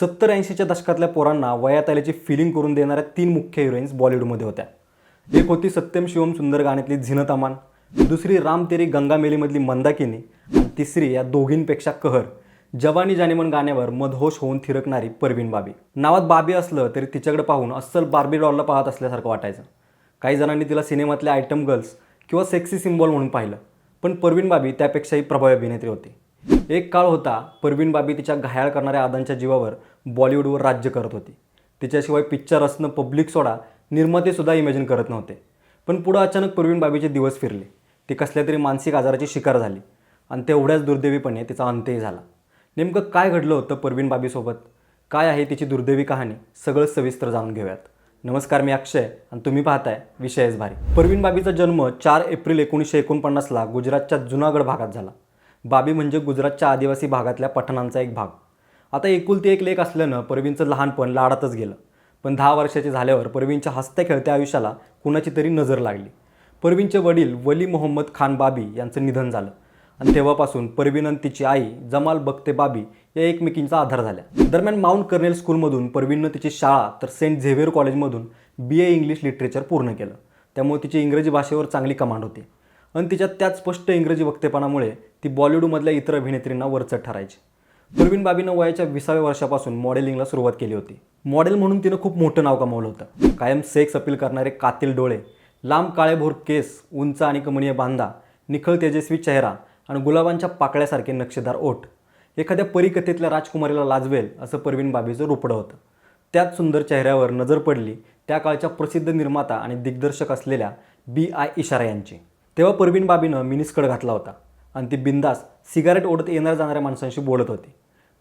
सत्तर ऐंशीच्या दशकातल्या पोरांना वयात आल्याची फिलिंग करून देणाऱ्या तीन मुख्य हिरोईन्स बॉलिवूडमध्ये होत्या. एक होती सत्यम शिवम सुंदर गाण्यातली झिनत अमान दुसरी राम तेरी गंगा मेलीमधली मंदाकिनी आणि तिसरी या दोघींपेक्षा कहर जवानी जानेमन गाण्यावर मदहोश होऊन थिरकणारी परवीन बाबी. नावात बाबी असलं तरी तिच्याकडे पाहून अस्सल बार्बी डॉलला पाहत असल्यासारखं वाटायचं. काही जणांनी तिला सिनेमातल्या आयटम गर्ल्स किंवा सेक्सी सिम्बॉल म्हणून पाहिलं पण परवीन बाबी त्यापेक्षाही प्रभावी अभिनेत्री होती. एक काळ होता परवीन बाबी तिच्या घायाळ करणाऱ्या आदांच्या जीवावर बॉलिवूडवर राज्य करत होती. तिच्याशिवाय पिक्चर असणं पब्लिक सोडा निर्मातेसुद्धा इमॅजिन करत नव्हते. पण पुढं अचानक परवीन बाबीचे दिवस फिरले. ती कसल्या तरी मानसिक आजाराची शिकार झाली. आणि तेवढ्याच दुर्दैवीपणे तिचा अंत्यही झाला. नेमकं काय घडलं होतं परवीन बाबीसोबत काय आहे तिची दुर्दैवी कहाणी? सगळं सविस्तर जाणून घेऊयात. नमस्कार मी अक्षय आणि तुम्ही पाहताय विषयच भारी. परवीन बाबीचा जन्म चार एप्रिल एकोणीसशे एकोणपन्नासला गुजरातच्या जुनागड भागात झाला. बाबी म्हणजे गुजरातच्या आदिवासी भागातल्या पठणांचा एक भाग. आता एकुलती एक लेख असल्यानं परवीनचं लहानपण लाडातच गेलं. पण दहा वर्षाचे झाल्यावर परवीनच्या हसत्या खेळत्या आयुष्याला कुणाची तरी नजर लागली. परवीनचे वडील वली मोहम्मद खान बाबी यांचं निधन झालं. आणि तेव्हापासून परवीन आणि तिची आई जमाल बक्ते बाबी या एकमेकींचा आधार झाल्या. दरम्यान माउंट कर्नेल स्कूलमधून परवीननं तिची शाळा तर सेंट झेव्हिअर कॉलेजमधून बी ए इंग्लिश लिटरेचर पूर्ण केलं. त्यामुळे तिची इंग्रजी भाषेवर चांगली कमांड होती. आणि तिच्या त्याच स्पष्ट इंग्रजी वक्तेपणामुळे ती बॉलिवूडमधल्या इतर अभिनेत्रींना वरचढ ठरायची. परवीन बाबीनं वयाच्या विसाव्या वर्षापासून मॉडेलिंगला सुरुवात केली होती. मॉडेल म्हणून तिनं खूप मोठं नाव कमावलं होतं. कायम सेक्स अपील करणारे कातील डोळे लांब काळेभोर केस उंच आणि कमनीय बांधा निखळ तेजस्वी चेहरा आणि गुलाबांच्या पाकळ्यासारखे नक्षीदार ओठ. एखाद्या परिकथेतल्या राजकुमारीला लाजवेल असं परवीन बाबीचं रोपडं होतं. त्याच सुंदर चेहऱ्यावर नजर पडली त्या काळच्या प्रसिद्ध निर्माता आणि दिग्दर्शक असलेल्या बी आय इशारा यांची. तेव्हा परवीन बाबीनं मिनिस्कड घातला होता. आणि ती बिंदास सिगारेट ओढत येणाऱ्या जाणाऱ्या माणसांशी बोलत होती.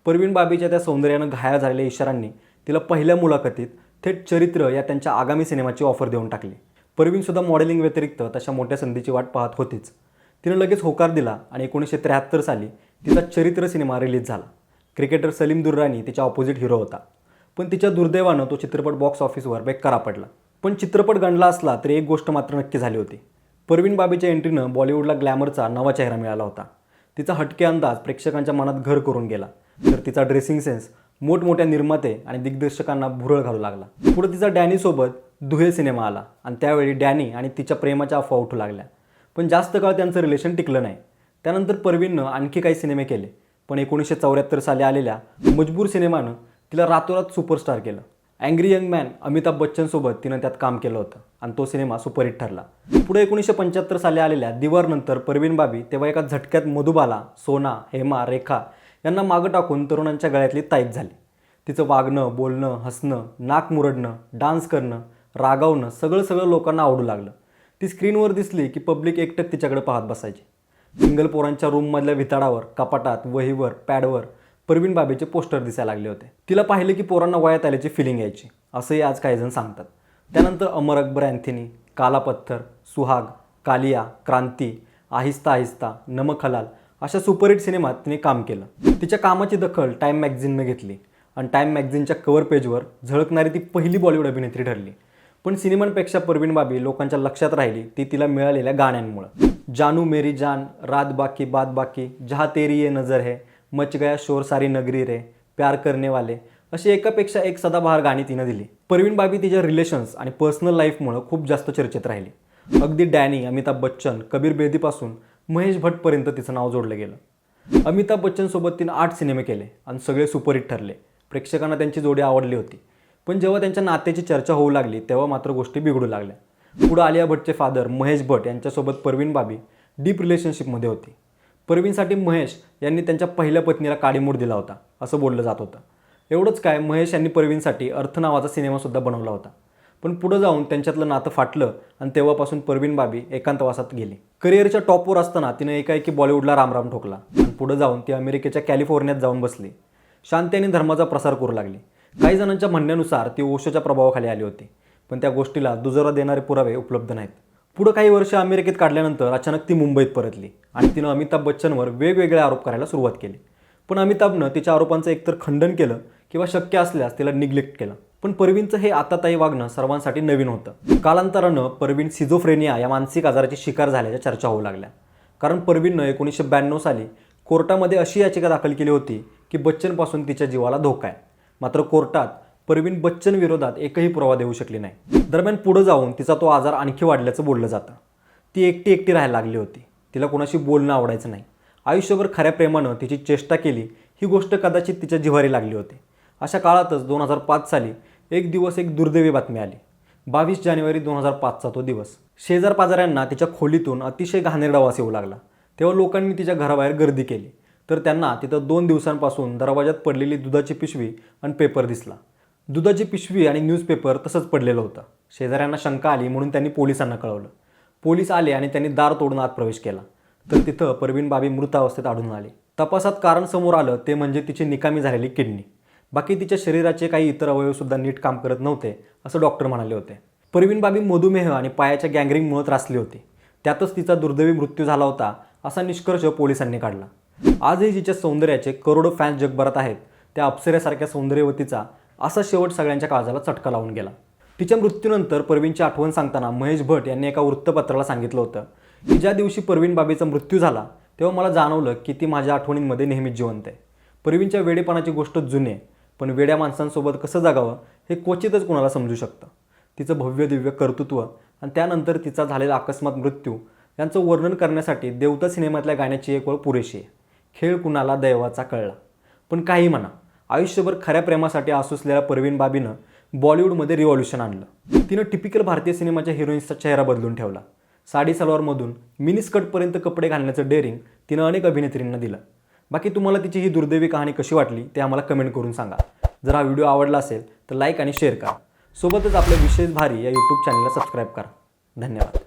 परवीन बाबीच्या त्या सौंदर्यानं घायाळ झालेल्या इशारांनी तिला पहिल्या मुलाखतीत थेट चरित्र या त्यांच्या आगामी सिनेमाची ऑफर देऊन टाकली. परवीनसुद्धा मॉडेलिंग व्यतिरिक्त तशा मोठ्या संधीची वाट पाहत होतीच. तिनं लगेच होकार दिला आणि एकोणीसशे त्र्याहत्तर साली तिचा चरित्र सिनेमा रिलीज झाला. क्रिकेटर सलीम दुर्रानी तिच्या ऑपोजिट हिरो होता. पण तिच्या दुर्दैवानं तो चित्रपट बॉक्स ऑफिसवर बेकार पडला. पण चित्रपट गणला असला तरी एक गोष्ट मात्र नक्की झाली होती. परवीन बाबीच्या एंट्रीनं बॉलिवूडला ग्लॅमरचा नवा चेहरा मिळाला होता. तिचा हटके अंदाज प्रेक्षकांच्या मनात घर करून गेला. तर तिचा ड्रेसिंग सेन्स मोठमोठ्या निर्माते आणि दिग्दर्शकांना भुरळ घालू लागला. पुढे तिचा डॅनीसोबत दुहेल सिनेमा आला आणि त्यावेळी डॅनी आणि तिच्या प्रेमाच्या अफवा उठू लागल्या. पण जास्त काळ त्यांचं रिलेशन टिकलं नाही. त्यानंतर परवीननं आणखी काही सिनेमे केले. पण एकोणीसशे चौऱ्याहत्तर साली आलेल्या मजबूर सिनेमानं तिला रातोरात सुपरस्टार केलं. अँग्री यंग मॅन अमिताभ बच्चनसोबत तिनं त्यात काम केलं होतं आणि तो सिनेमा सुपरहिट ठरला. पुढे एकोणीसशे पंच्याहत्तर साली आलेल्या दिवारनंतर परवीन बाबी तेव्हा एका झटक्यात मधुबाला सोना हेमा रेखा यांना मागं टाकून तरुणांच्या गळ्यातली ताईत झाली. तिचं वागणं बोलणं हसणं नाक मुरडणं डान्स करणं रागावणं सगळं सगळं लोकांना आवडू लागलं. ती स्क्रीनवर दिसली की पब्लिक एकटक तिच्याकडे पाहत बसायची. सिंगल पोरांच्या रूममधल्या विताडावर कपाटात वहीवर पॅडवर परवीन बाबेचे पोस्टर दिसायला लागले होते. तिला पाहिलं की पोरांना वयात आल्याची फिलिंग यायची. असंही आज काही जण सांगतात. त्यानंतर अमर अकबर अँथनी काला पत्थर सुहाग कालिया क्रांती आहिस्ता आहिस्ता नमक हलाल अशा सुपरहिट सिनेमात तिने काम केलं. तिच्या कामाची दखल टाईम मॅगझिननं घेतली आणि टाईम मॅगझिनच्या कव्हर पेजवर झळकणारी ती पहिली बॉलिवूड अभिनेत्री ठरली. पण सिनेमांपेक्षा परवीन बाबी लोकांच्या लक्षात राहिली ती तिला मिळालेल्या गाण्यांमुळं. जानू मेरी जान रात बाकी बात बाकी जहा तेरी ये नजर है मच गया शोर सारी नगरी रे प्यार करने वाले. अशी एकापेक्षा एक सदाबहार गाणी तिनं दिली. परवीन बाबी तिच्या रिलेशन्स आणि पर्सनल लाईफमुळं खूप जास्त चर्चेत राहिली. अगदी डॅनी अमिताभ बच्चन कबीर बेदीपासून महेश भट्टपर्यंत तिचं नाव जोडलं गेलं. अमिताभ बच्चनसोबत तिनं आठ सिनेमे केले आणि सगळे सुपरहिट ठरले. प्रेक्षकांना त्यांची जोडी आवडली होती. पण जेव्हा त्यांच्या नात्याची चर्चा होऊ लागली तेव्हा मात्र गोष्टी बिघडू लागल्या. पुढं आलिया भट्टचे फादर महेश भट्ट यांच्यासोबत परवीन बाबी डीप रिलेशनशिपमध्ये होती. परवीनसाठी महेश यांनी त्यांच्या पहिल्या पत्नीला काडीमोड दिला होता असं बोललं जात होतं. एवढंच काय महेश यांनी परवीनसाठी अर्थ नावाचा सिनेमासुद्धा बनवला होता. पण पुढं जाऊन त्यांच्यातलं नातं फाटलं आणि तेव्हापासून परवीन बाबी एकांतवासात गेली. करिअरच्या टॉपवर असताना तिनं एकाएकी बॉलिवूडला रामराम ठोकला आणि पुढं जाऊन ती अमेरिकेच्या कॅलिफोर्नियात जाऊन बसली. शांती आणि धर्माचा प्रसार करू लागली. काही जणांच्या म्हणण्यानुसार ती ओशोच्या प्रभावाखाली आली होती पण त्या गोष्टीला दुजोरा देणारे पुरावे उपलब्ध नाहीत. पुढं काही वर्ष अमेरिकेत काढल्यानंतर अचानक ती मुंबईत परतली आणि तिनं अमिताभ बच्चनवर वेगवेगळे आरोप करायला सुरुवात केली. पण अमिताभनं तिच्या आरोपांचं एकतर खंडन केलं किंवा शक्य असल्यास तिला निग्लेक्ट केलं. पण परवीनचं हे आताताई वागणं सर्वांसाठी नवीन होतं. कालांतरानं परवीन सिझोफ्रेनिया या मानसिक आजाराची शिकार झाल्याच्या चर्चा होऊ लागल्या. कारण परवीननं एकोणीसशे ब्याण्णव साली कोर्टामध्ये अशी याचिका दाखल केली होती की बच्चनपासून तिच्या जीवाला धोका आहे. मात्र कोर्टात परवीन बच्चन विरोधात एकही पुरावा देऊ शकली नाही. दरम्यान पुढे जाऊन तिचा तो आजार आणखी वाढल्याचं बोललं जातं. ती एकटी एकटी राहायला लागली होती. तिला कोणाशी बोलणं आवडायचं नाही. आयुष्यभर खऱ्या प्रेमानं तिची चेष्टा केली ही गोष्ट कदाचित तिच्या जिव्हारी लागली होती. अशा काळातच दोन हजार पाच साली एक दिवस एक दुर्दैवी बातमी आली. बावीस जानेवारी दोन हजार पाचचा तो दिवस. शेजार पाजाऱ्यांना तिच्या खोलीतून अतिशय घाणेरडा वास येऊ लागला. तेव्हा लोकांनी तिच्या घराबाहेर गर्दी केली. तर त्यांना तिथं दोन दिवसांपासून दरवाजात पडलेली दुधाची पिशवी आणि पेपर दिसला. दुधाची पिशवी आणि न्यूजपेपर तसंच पडलेलं होतं. शेजाऱ्यांना शंका आली म्हणून त्यांनी पोलिसांना कळवलं. पोलीस आले आणि त्यांनी दार तोडून आत प्रवेश केला. तर तिथं परवीन बाबी मृत अवस्थेत आढळून आली. तपासात कारण समोर आलं ते म्हणजे तिची निकामी झालेली किडनी. बाकी तिच्या शरीराचे काही इतर अवयवसुद्धा नीट काम करत नव्हते असं डॉक्टर म्हणाले होते. परवीन बाबी मधुमेह आणि पायाच्या गँगरिंगमुळे त्रासली होती. त्यातच तिचा दुर्दैवी मृत्यू झाला होता असा निष्कर्ष पोलिसांनी काढला. आजही जिच्या सौंदर्याचे करोडो फॅन्स जगभरात आहेत त्या अप्सरेसारख्या सौंदर्यवतीचा असा शेवट सगळ्यांच्या काळजाला चटका लावून गेला. तिच्या मृत्यूनंतर परवीनची आठवण सांगताना महेश भट यांनी एका वृत्तपत्राला सांगितलं होतं की ज्या दिवशी परवीन बाबीचा मृत्यू झाला तेव्हा मला जाणवलं की ती माझ्या आठवणींमध्ये नेहमीच जिवंत आहे. परवीनच्या वेडेपणाची गोष्ट जुने पण वेड्या माणसांसोबत कसं जगावं हे क्वचितच कुणाला समजू शकतं. तिचं भव्य दिव्य कर्तृत्व आणि त्यानंतर तिचा झालेला अकस्मात मृत्यू यांचं वर्णन करण्यासाठी देवता सिनेमातल्या गाण्याची एक ओळ पुरेशी आहे. खेळ कुणाला दैवाचा कळला. पण काही म्हणा. आयुष्यभर खऱ्या प्रेमासाठी आसुसलेल्या परवीन बाबीनं बॉलिवूडमध्ये रिव्हॉल्युशन आणलं. तिनं टिपिकल भारतीय सिनेमाच्या हिरोईन्सचा चेहरा बदलून ठेवला. साडी सलवारमधून मिनी स्कर्टपर्यंत कपडे घालण्याचं डेअरिंग तिनं अनेक अभिनेत्रींना दिलं. बाकी तुम्हाला तिची ही दुर्दैवी कहाणी कशी वाटली ते आम्हाला कमेंट करून सांगा. जर हा व्हिडिओ आवडला असेल तर लाईक आणि शेअर करा. सोबतच आपल्या विशेष भारी या यूट्यूब चॅनलला सबस्क्राईब करा. धन्यवाद.